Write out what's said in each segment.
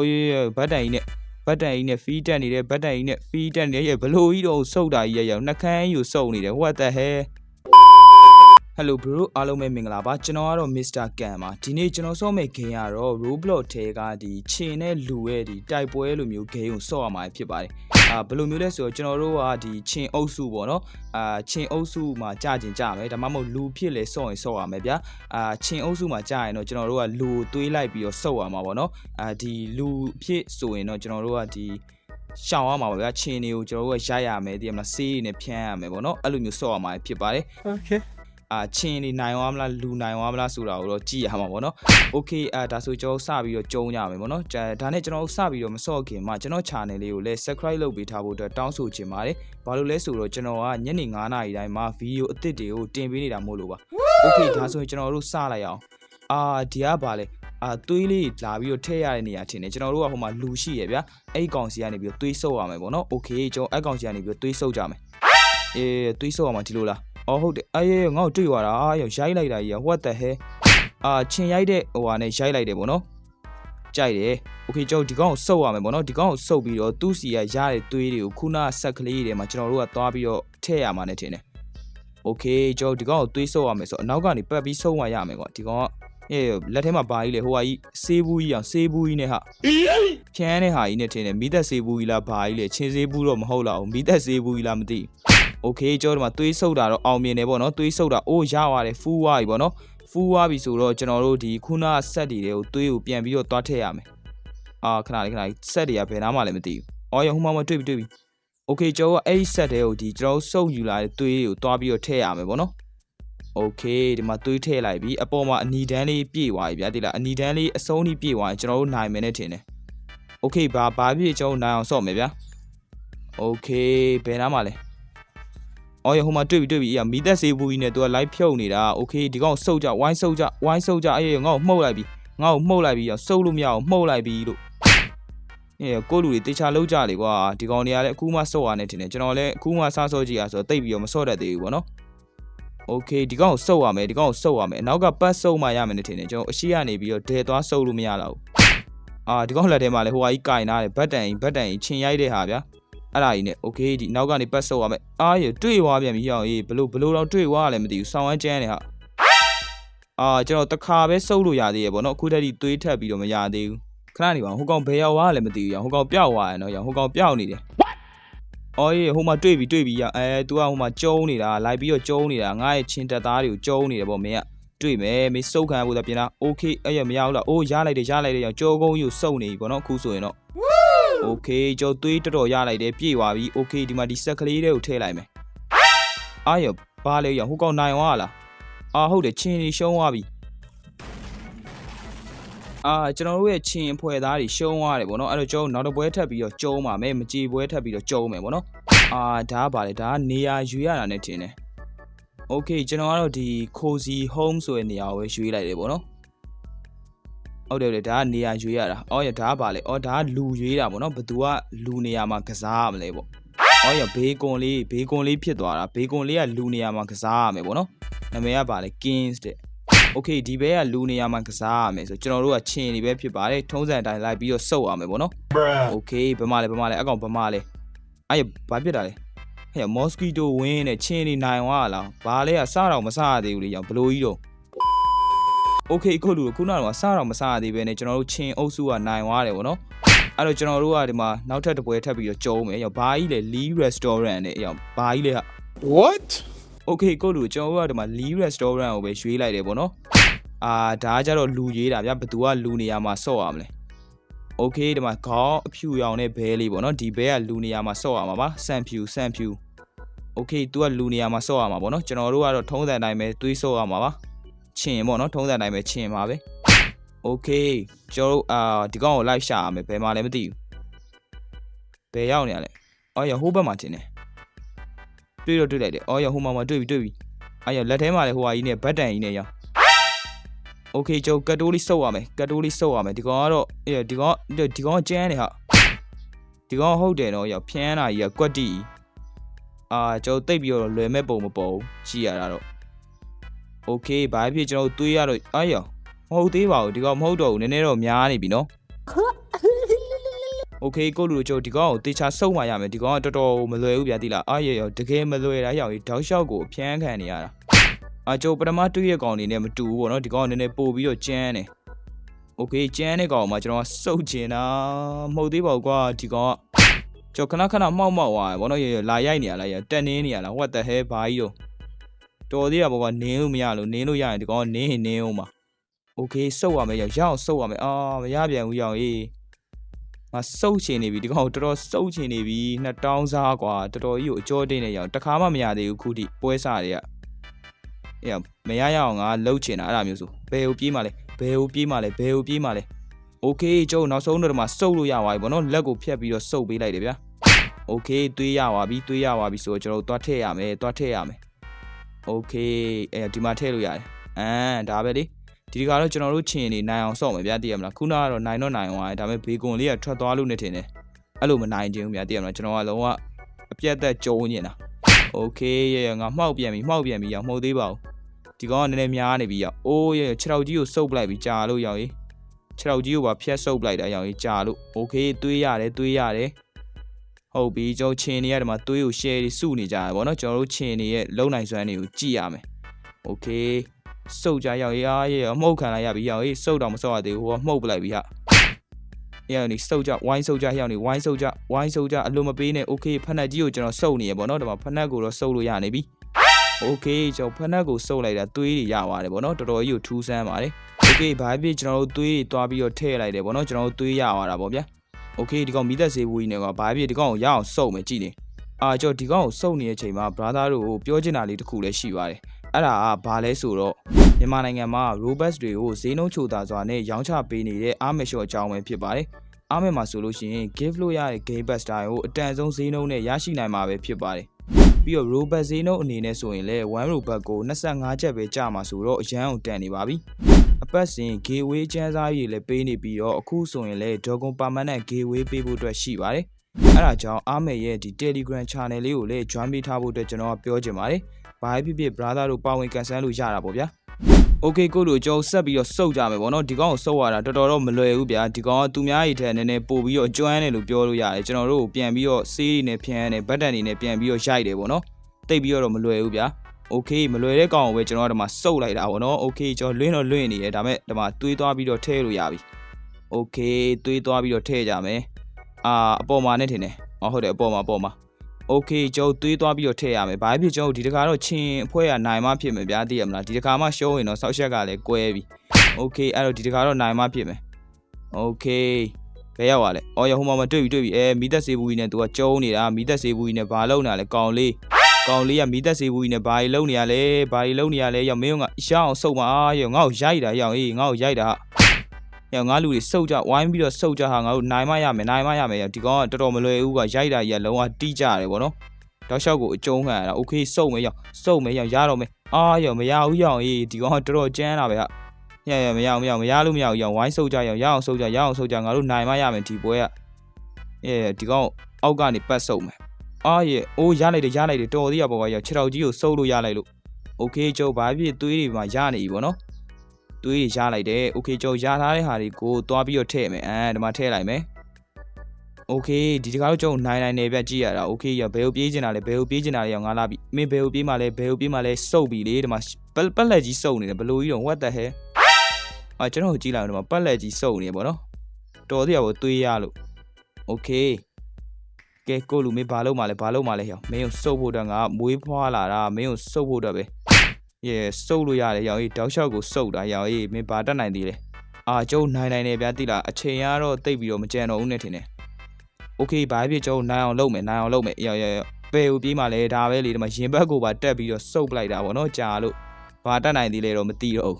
ဟိုရဘတ်တန်ကြီးနဲ့ဘတ်တန်ကြီးနဲ့ဖီးတက်နေတဲ့ဘတ်တန်ကြီးနဲ့ဖီးတက်နေတဲ့ဘလို့ကြီးတော့စုတ်တာကြီးရရနှကန်းယူစုတ်နေတယ် what the hell Hello bro အားလုံးပဲမင်္ဂလာပါကျွန်တော်ကတော့ Mr. Kan ပါဒီနေ့ကျွန်တော်ဆော့မဲ့ game ကတော့ Roblox ထဲကဒီခြင်နဲ့လူရဲ့ဒီတိုက်ပွဲလိုမျိုး game ကိုဆော့ရမှာဖြစ်ပါတယ် အာဘယ်လိုမျိုးလဲဆိုတော့ကျွန်တော်တို့ကဒီခြင်အုပ်စုပေါ့နော်အာခြင်အုပ်စုမှာကြာကျင်ကြာမယ်ဒါမှမဟုတ်လူဖြစ်လဲဆော့ရင်ဆော့ရမယ်ဗျာအာခြင်အုပ်စုမှာကြာရင်တော့ကျွန်တော်တို့ကလူကိုတွေးလိုက်ပြီးတော့ဆော့ရမှာပေါ့နော်အာဒီလူဖြစ်ဆိုရင်တော့ကျွန်တော်တို့ကဒီရှောင်ရမှာပါဗျာခြင်တွေကိုကျွန်တော်တို့ကရိုက်ရမယ်တည်မလားဆေးရည်နဲ့ဖြန်းရမယ်ပေါ့နော်အဲ့လိုမျိုးဆော့ရမှာဖြစ်ပါတယ် Okay. အာချင်းနေနိုင်သွားမလားလူနိုင်သွားမလားဆိုတာကိုတော့ကြည့်ရမှာပေါ့နော်။ Okay အာဒါဆိုကျွန်တော်စပြီးတော့ကြုံကြမယ်ပေါ့နော်။ဒါနဲ့ကျွန်တော်စပြီးတော့မစော့ခင်မှာကျွန်တော် channel လေးကိုလည်း subscribe လုပ်ပေးထားဖို့အတွက်တောင်းဆိုချင်ပါတယ်။ဘာလို့လဲဆိုတော့ကျွန်တော်ကညနေ9:00နာရီတိုင်းမှာဗီဒီယိုအသစ်တွေကိုတင်ပေးနေတာမို့လို့ပါ။ Okay ဒါဆိုရင်ကျွန်တော်တို့စလိုက်အောင်။အာဒီကပါလေအာသွေးလေးလာပြီးတော့ထည့်ရတဲ့နေရာထင်တယ်ကျွန်တော်တို့ကဟိုမှာလူရှိရဗျာအဲ့ဒီကောင်စီကနေပြီးတော့သွေးဆုပ်ရမယ်ပေါ့နော်။ Okay ကျွန်တော်အဲ့ကောင်စီကနေပြီးတော့သွေးဆုပ်ကြမယ်။အေးသွေးဆုပ်ရမှာဒီလိုလား။ အော်ဟုတ်တယ်အေးငါ့ကိုတွေ့သွားတာအာရောရိုက်လိုက်တာကြီး what the hell အာချင်ရိုက်တဲ့ဟိုဟာနဲ့ရိုက်လိုက်တယ်ပေါ့နော်ကြိုက်တယ်โอเคကျွန်တော်ဒီကောင်ကိုစုပ်ရမယ်ပေါ့နော်ဒီကောင်ကိုစုပ်ပြီးတော့သူ့စီကရတဲ့သွေးတွေကိုခုနဆက်ကလေးတွေမှာကျွန်တော်တို့ကသွားပြီးတော့ထည့်ရမှာ ਨੇ ထင်တယ်โอเคကျွန်တော်ဒီကောင်ကိုသွေးစုပ်ရမယ်ဆိုတော့အနောက်ကနေပတ်ပြီးစုပ်မှရမယ်ကွာဒီကောင်ကအေးလက်ထဲမှာပါကြီးလေဟိုဟာကြီးဆေးဘူးကြီးအောင်ဆေးဘူးကြီးနဲ့ဟာဖြန်းတဲ့ဟာကြီးနဲ့ထင်တယ်မိသက်ဆေးဘူးကြီးလားဘာကြီးလေချင်းဆေးဘူးတော့မဟုတ်တော့ဘူးမိသက်ဆေးဘူးကြီးလားမသိဘူး โอเคကျွန်တော်တို့မှာသွေးဆုပ်တာတော့အောင်မြင်တယ်ပေါ့နော်သွေးဆုပ်တာအိုးရပါတယ်ဖူးသွားပြီပေါ့နော်ဖူးသွားပြီဆိုတော့ကျွန်တော်တို့ဒီခုနကဆက်တွေတွေကိုသွေးကိုပြန်ပြီးတော့သွားထည့်ရမယ်အာခဏလေးခဏလေးဆက်တွေကဘယ်နားမှလည်းမသိဘူးအော်ရဟိုမှာမတွေ့ပြီတွေ့ပြီโอเคကျွန်တော်ကအဲ့ဒီဆက်တွေကိုဒီကျွန်တော်စုပ်ယူလာတဲ့သွေးတွေကိုသွားပြီးတော့ထည့်ရမယ်ပေါ့နော်โอเคဒီမှာသွေးထည့်လိုက်ပြီအပေါ်မှာအနီတန်းလေးပြည့်သွားပြီဗျာတိလားအနီတန်းလေးအဆုံးထိပြည့်သွားရင်ကျွန်တော်တို့နိုင်မယ်နဲ့ထင်တယ်โอเคဘာဘာပြည့်ကျွန်တော်နိုင်အောင်ဆော့မယ်ဗျာโอเคဘယ်နားမှလဲ အော်ရဟိုမှာတွေ့ပြီတွေ့ပြီအေးမီသက်စေးဘူးကြီးနဲ့သူက live ဖြုတ်နေတာโอเคဒီကောင်စုပ်ကြဝိုင်းစုပ်ကြဝိုင်းစုပ်ကြအေးငါ့ကိုမှုတ်လိုက်ပြီငါ့ကိုမှုတ်လိုက်ပြီရောစုပ်လို့မရအောင်မှုတ်လိုက်ပြီလို့အေးကိုလူတွေတေချာလောက်ကြလေကွာဒီကောင်တွေကလည်းအခုမှစုပ်ရနေတင်တယ်ကျွန်တော်လည်းအခုမှစားစောကြည့်ရဆိုတော့တိတ်ပြီးတော့မစော့တတ်သေးဘူးပေါ့နော်โอเคဒီကောင်ကိုစုပ်ရမယ်ဒီကောင်ကိုစုပ်ရမယ်အနောက်ကပတ်စုပ်မှရမယ်နေတင်တယ်ကျွန်တော်အရှိကနေပြီးတော့ဒဲသွားစုပ်လို့မရတော့ဘူးအာဒီကောင်လက်ထဲမှာလည်းဟိုဟာကြီးကင်နာတယ်ဘတ်တန်ကြီးဘတ်တန်ကြီးချင်းရိုက်တဲ့ဟာဗျာ အဲ့ဒါကြီးနဲ့ okay ဒီနောက်ကနေပတ်ဆုပ်ရမယ်အားရတွေ့သွားပြန်ပြီရောအေးဘလို့ဘလို့တော့တွေ့သွားရလဲမသိဘူးဆောင်းဝမ်းကျန်းနေဟာအာကျွန်တော်တခါပဲစုပ်လို့ရသေးရပေါ့နော်အခုတည်းကသွေးထက်ပြီးတော့မရသေးဘူးခဏနေပါဟိုကောင်ဘယ်ရောက်သွားလဲမသိဘူးရောဟိုကောင်ပျောက်သွားရနော်ရောဟိုကောင်ပျောက်နေတယ်အော်အေးဟိုမှာတွေ့ပြီတွေ့ပြီရအဲ तू ကဟိုမှာကျုံးနေတာလိုက်ပြီးတော့ကျုံးနေတာငါ့ရဲ့ချင်းတက်သားတွေကိုကျုံးနေတယ်ပေါ့မင်းကတွေ့မယ်မင်းစုပ်ခံဖို့တော့ပြင်လား okay အဲ့ရမရဘူးလားအိုးရလိုက်တယ်ရလိုက်တယ်ရောကြောကုန်းယူစုပ်နေပြီပေါ့နော်အခုဆိုရင်တော့ โอเคကြောသွေးတော်တော်ရလိုက်တယ်ပြေသွားပြီโอเคဒီမှာဒီဆက်ကလေးတွေကိုထည့်လိုက်မယ်အာရဘာလဲရဟိုကောင်နိုင်သွားလားအာဟုတ်တယ်ချင်းကြီးရှုံးသွားပြီအာကျွန်တော်တို့ရဲ့ချင်းအဖွဲ့သားတွေရှုံးသွားတယ်ဗောနော်အဲ့တော့ကျွန်တော်နောက်တစ်ပွဲထပ်ပြီးတော့ကျုံးပါမယ်မကြည်ပွဲထပ်ပြီးတော့ကျုံးမယ်ဗောနော်အာဒါကဘာလဲဒါကနေရာယူရတာနဲ့ထင်တယ်โอเคကျွန်တော်ကတော့ဒီ cozy home ဆိုတဲ့နေရာကိုပဲရွေးလိုက်တယ်ဗောနော် ဟုတ်တယ်ဟုတ်တယ်ဒါကနေရာရွေးရတာ။အော်ရဒါကပါလေ။အော်ဒါကလူရွေးတာပေါ့နော်။ဘသူကလူနေရာမှာကစားရမလဲပေါ့။အော်ရဘေးကွန်လေးဘေးကွန်လေးဖြစ်သွားတာ။ဘေးကွန်လေးကလူနေရာမှာကစားရမယ်ပေါ့နော်။နာမည်ကပါလေ Kings တဲ့။ Okay ဒီဘဲကလူနေရာမှာကစားရမယ်ဆိုကျွန်တော်တို့ကချင်းနေပဲဖြစ်ပါတယ်။ထုံးစံအတိုင်းလိုက်ပြီးတော့စုပ်ရမယ်ပေါ့နော် Bruh. ။ Okay ဘယ်မှာလဲဘယ်မှာလဲအကောင်ဘယ်မှာလဲ။အဲ့ရဘာဖြစ်တာလဲ။ဟဲ့မော်စကီတိုဝင်းနဲ့ချင်းနေနိုင်သွားလား။ဘာလဲကစတော့မစရသေးဘူးလေ။ရောဘလို့ကြီးတော့ โอเคအခုလူခုနကတော့စတော့မစားရသေးပဲねကျွန်တော်တို့ချင်းအုပ်စုကနိုင်သွားတယ်ဗောနော်အဲ့တော့ကျွန်တော်တို့ကဒီမှာနောက်ထပ်တစ်ပွဲထပ်ပြီးတော့ကျုံးမယ်ရောဘာကြီးလဲ Lee Restaurant နဲ့ရောဘာကြီးလဲဟာ What? โอเคအခုလူကျွန်တော်တို့ကဒီမှာ Lee Restaurant ကိုပဲရွှေ့လိုက်တယ်ဗောနော်အာဒါကကြတော့လူရေးတာဗျဘသူကလူနေရာမှာဆော့ရမလဲโอเคဒီမှာခေါင်းအဖြူရောင်နဲ့ဘဲလေးဗောနော်ဒီဘဲကလူနေရာမှာဆော့ရမှာပါစံဖြူစံဖြူโอเค तू ကလူနေရာမှာဆော့ရမှာဗောနော်ကျွန်တော်တို့ကတော့ထုံးစံအတိုင်းပဲတွေးဆော့ရမှာပါ ချင်ပေါ့နော်ထုံးစံတိုင်းပဲချင်ပါပဲ okay ကျွန်တော်တို့အာဒီကောင်ကို live ရှာရမယ်ဘယ်မှလည်းမသိဘူးဘယ်ရောက်နေရလဲအော်ရဟိုးဘက်မှာတင်တယ်တွေ့တော့တွေ့လိုက်တယ်အော်ရဟိုးမှာမှာတွေ့ပြီတွေ့ပြီအာရလက်ထဲမှာလည်းဟိုဟာကြီးနဲ့ဗတ်တန်ကြီးနဲ့ရော okay ကျွန်တော်ကတ်တိုးလေးစုပ်ရမယ်ကတ်တိုးလေးစုပ်ရမယ်ဒီကောင်ကတော့အေးဒီကောင်ဒီကောင်ကျန်းနေဟာဒီကောင်ဟုတ်တယ်နော်ရဖျန်းတာကြီးကကွက်တီအာကျွန်တော်တိတ်ပြီးတော့လွယ်မဲ့ပုံမပေါ်ဘူးကြည့်ရတာတော့ โอเคဘာဖြစ်ကျွန်တော်တို့တွေးရတော့အာရမဟုတ်သေးပါဘူးဒီကောင်မဟုတ်တော့ဘူးနည်းနည်းတော့များနေပြီနော် โอเคကိုလူတို့ကျုပ်ဒီကောင်ကိုတေချာစုံမှရမယ်ဒီကောင်ကတော်တော်မလွယ်ဘူးဗျာတိလားအာရရောတကယ်မလွယ်တာရောက်ရင်တောက်လျှောက်ကိုအဖျန်းခံနေရတာအာကျုပ်ပထမတွေ့ရကောင်နေနဲ့မတူဘူးပေါ့နော်ဒီကောင်ကနည်းနည်းပို့ပြီးတော့ကျန်းတယ်โอเคကျန်းတဲ့ကောင်မှာကျွန်တော်ကစုပ်ကျင်တာမဟုတ်သေးပါဘူးကွာဒီကောင်ကကျုပ်ခဏခဏမောက်မောက်သွားတယ်ပေါ့နော်ရရလာရိုက်နေရလားရတက်နေနေရလား what the hell ဘာကြီးတော့ တော်သေးတာပေါ့ကွာနင်းလို့မရလို့နင်းလို့ရရင်ဒီကောင်ကနင်းရင်နင်းအောင်ပါโอเคစုပ်ရမယ်ရရအောင်စုပ်ရမယ်အာမရပြန်ဘူးရအောင်အေး ငါစုပ်ချင်နေပြီဒီကောင်တော်တော်စုပ်ချင်နေပြီနှစ်တောင်းစားกว่าတော်တော်ကြီးကိုအကျော်တင်းနေရအောင်တခါမှမရသေးဘူးခုထိပွဲစားတွေကအေးမရရအောင်ငါလှုပ်ချင်တာအဲ့ဒါမျိုးဆိုဘယ်ကိုပြေးမှလဲဘယ်ကိုပြေးမှလဲဘယ်ကိုပြေးမှလဲโอเคကျုပ်နောက်ဆုံးတော့မှစုပ်လို့ရပါပြီဗောနော်လက်ကိုဖြတ်ပြီးတော့စုပ်ပေးလိုက်တယ်ဗျာโอเคသွေးရပါပြီသွေးရပါပြီဆိုတော့ကျွန်တော်တို့သွားထည့်ရမယ်သွားထည့်ရမယ် okay အဲဒီမှာထည့်လို့ရတယ်အမ်ဒါပဲလေဒီကတော့ကျွန်တော်တို့ချင်နေနိုင်အောင်ဆော့မယ်ဗျာသိရမလားခုနကတော့နိုင်တော့နိုင်အောင်ဒါပေမဲ့ဘေကွန်လေးကထွက်သွားလို့နေတင်တယ်အဲ့လိုမနိုင်ခြင်းဘူးဗျာသိရမလားကျွန်တော်ကလုံးဝအပြတ်သက်ကြုံနေတာ okay ရေငါမှောက်ပြန်ပြီမှောက်ပြန်ပြီရောက်မှုတ်သေးပါဘူးဒီကောင်ကနည်းနည်းများနေပြီရောက်အိုးရေ6ထောက်ကြီးကိုစုပ်ပလိုက်ပြီကြာလို့ရောက်ရေး6ထောက်ကြီးကိုပါဖျက်စုပ်ပလိုက်တာရောက်ရေးကြာလို့ okay တွေးရတယ်တွေးရတယ် ဟုတ်ပြီကျွန်တော်ချင်နေရတယ်မှာတွေးကို share တွေစုနေကြရပါတော့ကျွန်တော်တို့ချင်နေရဲ့လုံနိုင်စွမ်းတွေကိုကြည့်ရမယ်โอเค စုပ်ကြရောက်ရေးအားရေးအမှုတ်ခံလိုက်ရပြီရောက်ရေးစုပ်တော့မစုပ်ရသေးဘူးဟိုကမှုတ်ပလိုက်ပြီဟာရောက်နေစုပ်ကြဝိုင်းစုပ်ကြရောက်နေဝိုင်းစုပ်ကြဝိုင်းစုပ်ကြအလိုမပေးနဲ့โอเคဖက်နှက်ကြီးကိုကျွန်တော်စုပ်နေရပေါ့နော်ဒီမှာဖက်နှက်ကိုတော့စုပ်လို့ရနေပြီโอเคကျွန်တော်ဖက်နှက်ကိုစုပ်လိုက်တာသွေးတွေရပါတယ်ပေါ့နော်တော်တော်ကြီးကိုထူးဆန်းပါတယ်โอเคဘာဖြစ်ကျွန်တော်တို့သွေးတွေတွားပြီးတော့ထည့်လိုက်တယ်ပေါ့နော်ကျွန်တော်တို့သွေးရသွားတာပေါ့ဗျာ โอเคဒီကောင်မိသက်စေးဘူးကြီးနဲ့ကဘာဖြစ်ဒီကောင်ကိုရအောင်စုပ်မယ်ကြည့်နေအာကျွန်တော်ဒီကောင်ကိုစုပ်နေတဲ့အချိန်မှာ brother တို့ကိုပြောချင်တာလေးတစ်ခုလည်းရှိပါတယ်အဲ့ဒါကဘာလဲဆိုတော့ မြန်မာနိုင်ငံမှာ Robux တွေကိုဈေးနှုန်းချိုသာစွာနဲ့ရောင်းချပေးနေတဲ့အားမလျှော့အကြောင်းပဲဖြစ်ပါတယ်။အားမမှာဆိုလို့ရှိရင် give လို့ရတဲ့ game pass တိုင်းကိုအတန်ဆုံးဈေးနှုန်းနဲ့ရရှိနိုင်မှာပဲဖြစ်ပါတယ်။ပြီးတော့ Robux ဈေးနှုန်းအနေနဲ့ဆိုရင်လည်း1 Robux ကို25ကျပ်ပဲကျမှာဆိုတော့အရန်အောင်တန်နေပါပြီ။ အပတ်စဉ် gateway ကျန်းစားရည်လည်းပေးနေပြီးတော့အခုဆိုရင်လည်း Dragon Permanent gateway ပေးဖို့အတွက်ရှိပါတယ်။အဲဒါကြောင့်အားမရဲ့ဒီ Telegram channel လေးကိုလည်း join ပေးထားဖို့အတွက်ကျွန်တော်ကပြောချင်ပါတယ်။ဘာဖြစ်ဖြစ် brother တို့ပါဝင်ကန်ဆယ်လို့ရတာပေါ့ဗျာ။ Okay ကိုတို့ကျွန်တော်ဆက်ပြီးတော့စုပ်ကြမယ်ပေါ့နော်ဒီကောင်ကိုစုပ်ရတာတော်တော်တော့မလွယ်ဘူးဗျာဒီကောင်ကသူများရည်ထက်နည်းနည်းပို့ပြီးတော့ကျွမ်းတယ်လို့ပြောလို့ရတယ်ကျွန်တော်တို့ကိုပြန်ပြီးတော့ဆေးတွေနဲ့ဖြန်းရတယ်ဘတ်တန်တွေနဲ့ပြန်ပြီးတော့ရိုက်တယ်ပေါ့နော်တိတ်ပြီးတော့မလွယ်ဘူးဗျာ Okay မလွယ်တဲ့ကောင်ကိုပဲကျွန်တော်ကဒီမှာစုပ်လိုက်တာပေါ့နော် Okay ကျွန်တော်လွင့်တော့လွင့်နေတယ်ဒါပေမဲ့ဒီမှာတွေးသွားပြီးတော့ထည့်လို့ရပြီ Okay တွေးသွားပြီးတော့ထည့်ကြမယ်အာအပေါ်မှာနဲ့ထင်တယ်အော်ဟုတ်တယ်အပေါ်မှာအပေါ်မှာ Okay ကျွန်တော်တွေးသွားပြီးတော့ထည့်ရမယ်ဘာဖြစ်ကျွန်တော်ဒီတခါတော့ချင်းအဖွဲရနိုင်မှဖြစ်မယ်ဗျာသိရမလားဒီတခါမှရှုံးရင်တော့ဆောက်ရက်ကလည်းကွဲပြီ Okay အဲ့တော့ဒီတခါတော့နိုင်မှဖြစ်မယ် Okay ဘယ်ရောက်သွားလဲအော်ရဟိုမှာမတွေ့ပြီတွေ့ပြီအဲမီးသက်စေးဘူးကြီးနဲ့သူကကျုံးနေတာမီးသက်စေးဘူးကြီးနဲ့ဘာလုပ်နေတာလဲကောင်လေး ကောင်လေးကမီးသက်စေးဘူးကြီးနဲ့ဘာကြီးလုပ်နေရလဲဘာကြီးလုပ်နေရလဲရောက်မင်းကရှောင်းအောင်စုပ်မအားရောငါ့ကိုရိုက်တာရောက်အေးငါ့ကိုရိုက်တာရောက်ငါလူတွေစုပ်ကြဝိုင်းပြီးတော့စုပ်ကြဟာငါတို့နိုင်မရမယ်နိုင်မရမယ်ဒီကောင်ကတော်တော်မလွယ်ဘူးကရိုက်တာကြီးကလုံးဝတီးကြတယ်ဗောနော်တောက်လျှောက်ကိုအကျုံးခံရတာโอเคစုပ်မယ်ရောက်စုပ်မယ်ရောက်ရတော့မယ်အာရောမရဘူးရောက်အေးဒီကောင်ကတော်တော်ကျန်းလာပဲဟာရရမရမရမရလို့မရဘူးရောက်ဝိုင်းစုပ်ကြရောက်ရအောင်စုပ်ကြရအောင်စုပ်ကြငါတို့နိုင်မရမယ်ဒီပွဲကအဲဒီကောင်အောက်ကနေပတ်စုပ်မယ် အာရဲ့အိုးရလိုက်တယ်ရလိုက်တယ်တော်သေးရပေါ့ကွာရောက်ခြေထောက်ကြီးကိုစုပ်လို့ရလိုက်လို့โอเคကျုပ်ဘာဖြစ်သွေးတွေမှာရနေပြီဗောနော် သွေးရလိုက်တယ်။ Okay ကြော်ရထားတဲ့ဟာတွေကိုသွားပြီးတော့ထည့်မယ်။အဲဒီမှာထည့်လိုက်မယ်။ Okay ဒီတခါတော့ကျုံနိုင်နိုင်နေပြကြည့်ရတာ။ Okay ရဘယ်ကိုပြေးချင်တာလဲဘယ်ကိုပြေးချင်တာလဲရောငါလာပြီ။မင်းဘယ်ကိုပြေးမှလဲဘယ်ကိုပြေးမှလဲစုပ်ပြီလေဒီမှာပက်လက်ကြီးစုပ်နေတယ်ဘလို့ကြီးတော့ what the hell အာကျွန်တော်ကြည့်လိုက်အောင်ဒီမှာပက်လက်ကြီးစုပ်နေတယ်ဗောနော်။တော်သေးရဗောသွေးရလို့ Okay ကဲကိုလူမင်းဘာလုပ်မှလဲဘာလုပ်မှလဲဟောမင်းကိုစုပ်ဖို့တော့ငါမွေးဖွားလာတာမင်းကိုစုပ်ဖို့တော့ပဲ ရေစုပ်လို့ရတယ်ရောင်ကြီးတောက်လျှောက်ကိုစုပ်တာရောင်ကြီးမင်းပါတတ်နိုင်သေးလေအာကျုံနိုင်နိုင်နေဗျာတိလားအချိန်ကတော့တိတ်ပြီးတော့မကြံတော့ဘူးနဲ့ထင်တယ်โอเคဘာဖြစ်ကျုံနိုင်အောင်လုပ်မယ်နိုင်အောင်လုပ်မယ်ရောင်ရောင်ပေကိုပြေးမှလဲဒါပဲလေဒီမှာရင်ဘက်ကိုပါတက်ပြီးတော့စုပ်ပလိုက်တာဗောနော်ကြာလို့ဘာတတ်နိုင်သေးလဲတော့မသိတော့ဘူး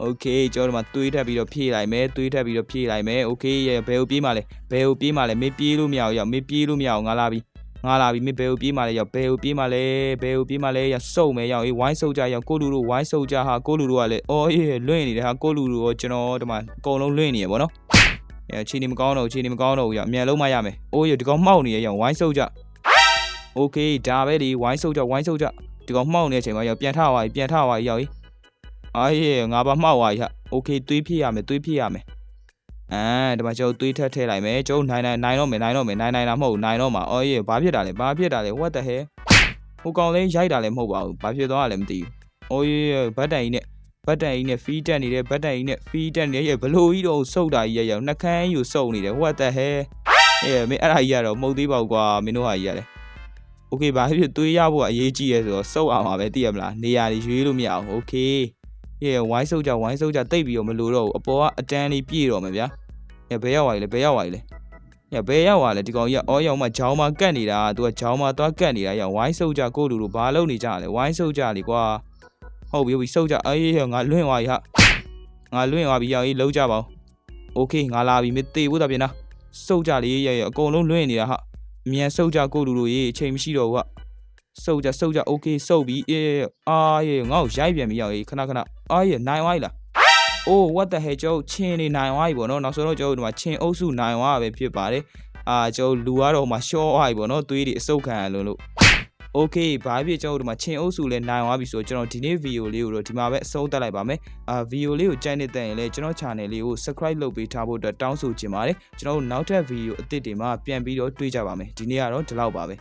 โอเคကျွန်တော်ဒီမှာတွေးထပ်ပြီးတော့ဖြည့်လိုက်မယ်တွေးထပ်ပြီးတော့ဖြည့်လိုက်မယ်โอเคရေဘယ်ကိုပြေးမှလဲဘယ်ကိုပြေးမှလဲမင်းပြေးလို့မရအောင်ရောင်မင်းပြေးလို့မရအောင်ငါလာပြီ ငါလာပြီမင်းဘယ်ကိုပြေးမှလဲရောက်ဘယ်ကိုပြေးမှလဲဘယ်ကိုပြေးမှလဲရောက်စုံမယ်ရောက်အေးဝိုင်းစုပ်ကြရောက်ကိုလူတို့ဝိုင်းစုပ်ကြဟာကိုလူတို့ကလည်းအော်အေးလွင့်နေတယ်ဟာကိုလူတို့ရောကျွန်တော်ဒီမှာအကုန်လုံးလွင့်နေရပေါ့နော်အဲချီနေမကောင်းတော့ချီနေမကောင်းတော့ဘူးရောက်အမြန်လုံးမရမယ်အိုးရဒီကောင်မှောက်နေရရောက်ဝိုင်းစုပ်ကြโอเคဒါပဲဒီဝိုင်းစုပ်ကြဝိုင်းစုပ်ကြဒီကောင်မှောက်နေတဲ့အချိန်မှာရောက်ပြန်ထသွားပြီပြန်ထသွားပြီရောက်အေး အားရငါပါမှောက်သွားပြီဟာโอเคတွေးဖြစ်ရမယ်တွေးဖြစ်ရမယ် အဲဒီမှာကျွန်တော်သွေးထက်ထည့်လိုက်မယ်ကျွန်တော်နိုင်နိုင်နိုင်တော့မယ်နိုင်တော့မယ်နိုင်နိုင်တာမဟုတ်ဘူးနိုင်တော့မှာအော်ရေဘာဖြစ်တာလဲဘာဖြစ်တာလဲ what the hell ဟိုကောင်လေးရိုက်တာလည်းမဟုတ်ပါဘူးဘာဖြစ်သွားတာလဲမသိဘူးအော်ရေဘတ်တန်ကြီးနဲ့ဘတ်တန်ကြီးနဲ့ဖီးတက်နေတဲ့ဘတ်တန်ကြီးနဲ့ဖီးတက်နေတဲ့ရေဘလို့ကြီးတော့စုတ်တာကြီးရရနှကန်းယူစုတ်နေတယ် what the hell အေးမင်းအဲ့ဒါကြီးကတော့မဟုတ်သေးပါဘူးကွာမင်းတို့ဟာကြီးရတယ် โอเคဘာဖြစ်ဖြစ်သွေးရဖို့အရေးကြီးရဲဆိုတော့စုပ်အောင်ပါပဲသိရမလားနေရာတွေရွေးလို့မရအောင်โอเค ရေဝိုင်းစုပ်ကြဝိုင်းစုပ်ကြတိတ်ပြီးတော့မလို့တော့ဘူးအပေါ်ကအတန်းလေးပြည့်တော့မယ်ဗျာညဘယ်ရောက်သွားပြီလဲဘယ်ရောက်သွားပြီလဲညဘယ်ရောက်သွားလဲဒီကောင်ကြီးကအော်ရောက်မှဂျောင်းမကတ်နေတာသူကဂျောင်းမသွားကတ်နေတာရဝိုင်းစုပ်ကြကိုလူလူဘာလုပ်နေကြလဲဝိုင်းစုပ်ကြလေကွာဟုတ်ပြီဟုတ်ပြီစုပ်ကြအေးငါလွင့်သွားပြီဟာငါလွင့်သွားပြီရောက်ကြီးလုံးကြပါဦးโอเคငါလာပြီမသေးဘူးတာပြင်လားစုပ်ကြလေရရအကုန်လုံးလွင့်နေတာဟာ အမြန်စုပ်ကြကိုလူလူရေးအချိန်မရှိတော့ဘူးကစုပ်ကြစုပ်ကြโอเคစုပ်ပြီးအေးအာရေငါ့ကိုရိုက်ပြန်ပြီးရောက်ရေးခဏခဏ အားရနိုင်ဝိုင်းလားအိုး what the hell ကျုပ်ချင်းနေနိုင်ဝိုင်းပေါ့နော်နောက်ဆုံးတော့ကျုပ်ဒီမှာချင်းအုပ်စုနိုင်ဝိုင်းပဲဖြစ်ပါတယ်အာကျုပ်လူကတော့မှရှော့ဝိုင်းပေါ့နော်သွေးတွေအဆုတ်ခံရလို့လို့ okay ဘာဖြစ်ကျွန်တော်တို့မှာချင်းအုပ်စုလဲနိုင်သွားပြီဆိုတော့ကျွန်တော်ဒီနေ့ video လေးကိုတော့ဒီမှာပဲအဆုံးသတ်လိုက်ပါမယ်အာ video လေးကိုကြိုက်နေတဲ့ရင်လည်းကျွန်တော် channel လေးကို subscribe လုပ်ပေးထားဖို့အတွက်တောင်းဆိုချင်ပါတယ်ကျွန်တော်တို့နောက်ထပ် video အသစ်တွေမှာပြန်ပြီးတော့တွေ့ကြပါမယ်ဒီနေ့ကတော့ဒီလောက်ပါပဲ